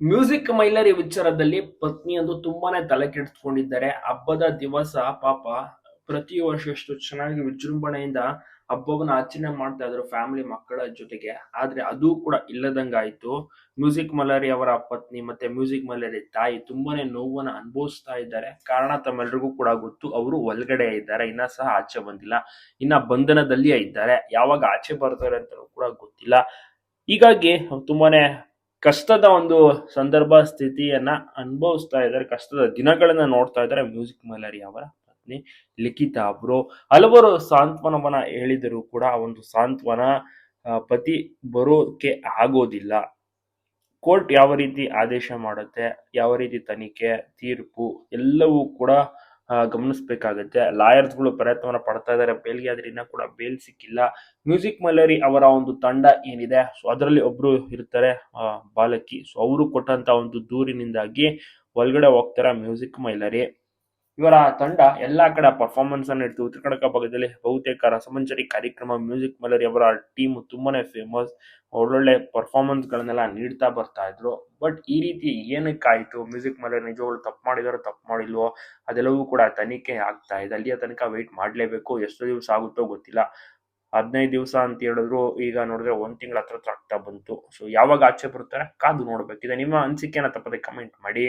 Music ಮೈಲರಿ ವಿಚಾರದಲ್ಲಿ ಪತ್ನಿಯಂದು ತುಂಬಾನೇ ತಲೆ ಕೆಡಿಸ್ಕೊಂಡಿದ್ದಾರೆ. ಹಬ್ಬದ ದಿವಸ ಪಾಪ ಪ್ರತಿ ವರ್ಷ ಎಷ್ಟು ಚೆನ್ನಾಗಿ ವಿಜೃಂಭಣೆಯಿಂದ ಹಬ್ಬವನ್ನ ಆಚರಣೆ ಮಾಡ್ತಾ ಇದ್ರು ಫ್ಯಾಮಿಲಿ ಮಕ್ಕಳ ಜೊತೆಗೆ. ಆದ್ರೆ ಅದು ಕೂಡ ಇಲ್ಲದಂಗಾಯ್ತು. ಮ್ಯೂಸಿಕ್ ಮಲರಿ ಅವರ ಪತ್ನಿ ಮತ್ತೆ ಮ್ಯೂಸಿಕ್ ಮಲರಿ ತಾಯಿ ತುಂಬಾನೇ ನೋವನ್ನ ಅನುಭವಿಸ್ತಾ ಇದ್ದಾರೆ. ಕಾರಣ ತಮ್ಮೆಲ್ರಿಗೂ ಕೂಡ ಗೊತ್ತು, ಅವರು ಒಳಗಡೆ ಇದ್ದಾರೆ. ಇನ್ನ ಸಹ ಆಚೆ ಬಂದಿಲ್ಲ. ಇನ್ನ ಬಂಧನದಲ್ಲಿಯೇ ಇದ್ದಾರೆ. ಯಾವಾಗ ಆಚೆ ಬರ್ತಾರೆ ಅಂತ ಕೂಡ ಗೊತ್ತಿಲ್ಲ. ಹೀಗಾಗಿ ತುಂಬಾನೇ ಕಷ್ಟದ ಒಂದು ಸಂದರ್ಭ ಸ್ಥಿತಿಯನ್ನ ಅನುಭವಿಸ್ತಾ ಇದ್ದಾರೆ, ಕಷ್ಟದ ದಿನಗಳನ್ನ ನೋಡ್ತಾ ಇದ್ದಾರೆ ಮ್ಯೂಸಿಕ್ ಮಲರಿ ಅವರ ಪತ್ನಿ ಲಿಖಿತಾ ಅವರು ಹಲವರು ಸಾಂತ್ವನವನ್ನ ಹೇಳಿದರೂ ಕೂಡ ಆ ಒಂದು ಸಾಂತ್ವನ ಪತಿ ಬರೋಕೆ ಆಗೋದಿಲ್ಲ. ಕೋರ್ಟ್ ಯಾವ ರೀತಿ ಆದೇಶ ಮಾಡುತ್ತೆ, ಯಾವ ರೀತಿ ತನಿಖೆ, ತೀರ್ಪು ಎಲ್ಲವೂ ಕೂಡ ಗಮನಿಸ್ಬೇಕಾಗತ್ತೆ. ಲಾಯರ್ಸ್ಗಳು ಪ್ರಯತ್ನವನ್ನು ಪಡ್ತಾ ಇದ್ದಾರೆ ಬೇಲ್ಗೆ ಆದ್ರೆ ಇನ್ನೂ ಕೂಡ ಬೇಲ್ ಸಿಕ್ಕಿಲ್ಲ. ಮ್ಯೂಸಿಕ್ ಮಲರಿ ಅವರ ಒಂದು ತಂಡ ಏನಿದೆ? ಸೊ ಅದರಲ್ಲಿ ಒಬ್ರು ಇರ್ತಾರೆ ಬಾಲಕಿ. ಸೊ ಅವರು ಕೊಟ್ಟಂತ ಒಂದು ದೂರಿನಿಂದಾಗಿ ಒಳಗಡೆ ಹೋಗ್ತಾರೆ ಮ್ಯೂಸಿಕ್ ಮೈಲರಿ ಇವರ ತಂಡ ಎಲ್ಲಾ ಕಡೆ ಪರ್ಫಾರ್ಮೆನ್ಸ್ ಅನ್ನು ಇಡ್ತು ಉತ್ತರ ಕನ್ನಡ ಭಾಗದಲ್ಲಿ ಬಹುತೇಕ ರಸಮಂಜರಿ ಕಾರ್ಯಕ್ರಮ ಮ್ಯೂಸಿಕ್ ಮಲರಿ ಅವರ ಟೀಮ್ ತುಂಬಾನೇ ಫೇಮಸ್ ಒಳ್ಳೊಳ್ಳೆ ಪರ್ಫಾರ್ಮೆನ್ಸ್ ಗಳನ್ನೆಲ್ಲ ನೀಡ್ತಾ ಬರ್ತಾ ಇದ್ರು. ಬಟ್ ಈ ರೀತಿ ಏನಕ್ಕಾಯ್ತು? ಮ್ಯೂಸಿಕ್ ಮಲರಿ ನಿಜವಾಗ್ಲು ತಪ್ಪು ಮಾಡಿದಾರೋ, ತಪ್ಪು ಮಾಡಿಲ್ವೋ? ಅದೆಲ್ಲವೂ ಕೂಡ ತನಿಖೆ ಆಗ್ತಾ ಇದೆ. ಅಲ್ಲಿಯ ತನಕ ವೆಯ್ಟ್ ಮಾಡಲೇಬೇಕು. ಎಷ್ಟು ದಿವಸ ಆಗುತ್ತೋ ಗೊತ್ತಿಲ್ಲ. ಹದಿನೈದು ದಿವಸ ಅಂತ ಹೇಳಿದ್ರು. ಈಗ ನೋಡಿದ್ರೆ ಒಂದ್ ತಿಂಗಳ ಹತ್ರ ಹತ್ರ ಆಗ್ತಾ ಬಂತು. ಸೊ ಯಾವಾಗ ಆಚೆ ಬರ್ತಾರೆ ಕಾದು ನೋಡ್ಬೇಕಿದೆ ನಿಮ್ಮ ಅನಿಸಿಕೆನ ತಪ್ಪದೆ ಕಮೆಂಟ್ ಮಾಡಿ.